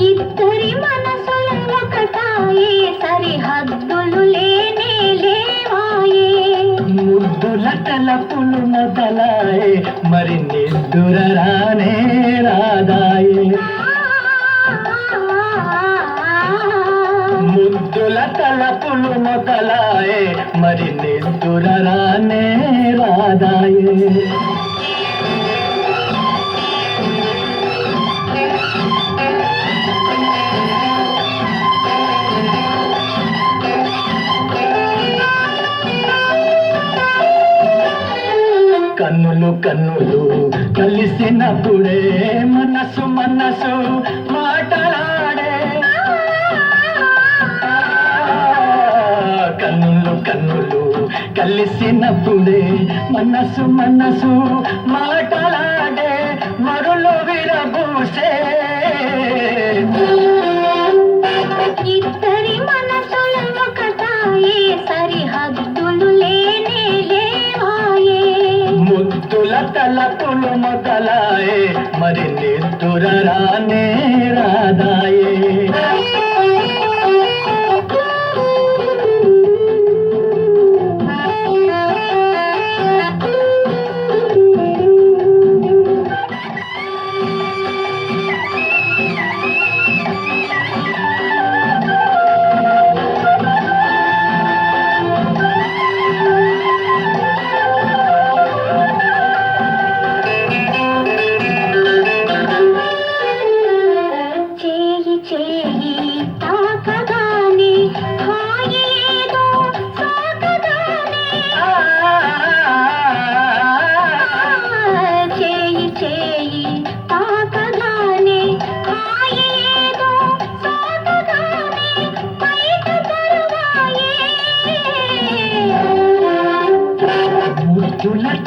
ఇద్దరి మనసులు ఒకటాయే సరిహద్దులు లేనే లేవాయే. ముద్దుల తలపులు మొదలాయే మరి నిద్దుర రానే రాదాయే. ముద్దుల తలపులు మొదలాయే మరి నిద్దుర రానే రాదాయే. కన్నులు కలిసినప్పుడే మనసు మనసు మాటలాడే. కన్నులు కన్నులు కలిసినప్పుడే మనసు మనసు మాటలాడే. ముద్దుల తలపులు మొదలాయే. మరి నిద్దుర రానే రాదాయే.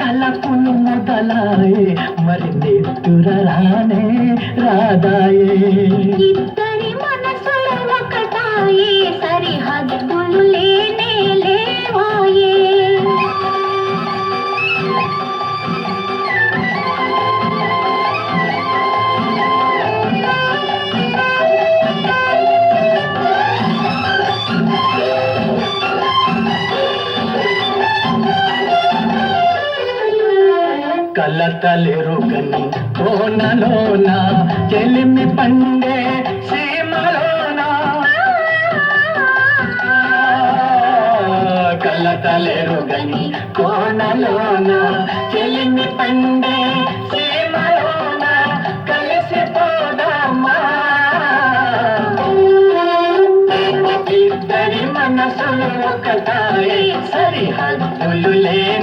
తలపులు మొదలాయే మరి నెత్తుర రానే రాదాయే. కలతలెరుగని కోనలోన చెలిమి పండే సీమలోన. కలతలెరుగని కోనలోన చెలిమి పండే సీమలోన. కలిసిపోదామా ఇద్దరి మనసులు ఒకటాయి సరిహద్దులు లే